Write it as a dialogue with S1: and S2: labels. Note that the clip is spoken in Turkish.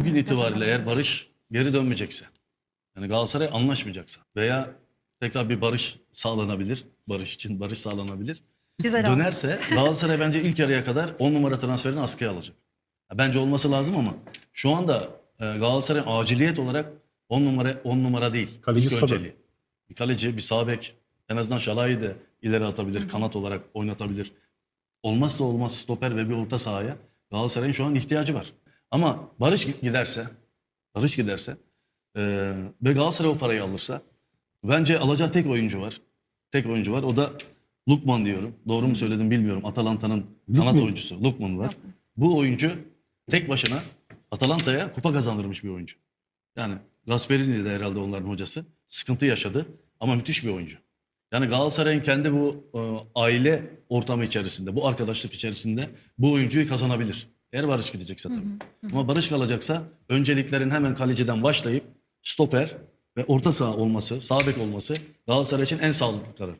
S1: Bugün itibariyle eğer barış geri dönmeyecekse, yani Galatasaray anlaşmayacaksa veya tekrar bir barış sağlanabilir, barış için barış sağlanabilir.
S2: Güzel.
S1: Dönerse Galatasaray bence ilk yarıya kadar 10 numara transferini askıya alacak. Ya Bence olması lazım ama şu anda e, Galatasaray aciliyet olarak 10 numara 10 numara değil.
S3: Kaleci
S1: İlk
S3: stoper.
S1: önceliği. Bir kaleci, bir sağ bek. En azından Şalay'ı da ileri atabilir, kanat olarak oynatabilir. Olmazsa olmaz stoper ve bir orta sahaya Galatasaray'ın şu an ihtiyacı var. Ama Barış giderse, Barış giderse e, ve Galatasaray o parayı alırsa bence alacağı tek oyuncu var. Tek oyuncu var. O da Lukman diyorum. Doğru mu söyledim bilmiyorum. Atalanta'nın kanat oyuncusu. Lukman var. Bu oyuncu tek başına Atalanta'ya kupa kazandırmış bir oyuncu. Yani Gasperini de herhalde onların hocası. Sıkıntı yaşadı ama müthiş bir oyuncu. Yani Galatasaray'ın kendi bu e, aile ortamı içerisinde, bu arkadaşlık içerisinde bu oyuncuyu kazanabilir. Eğer Barış gidecekse tabii. Ama Barış kalacaksa önceliklerin hemen kaleciden başlayıp stoper ve orta saha olması, sağ bek olması Galatasaray için en sağlıklı karar.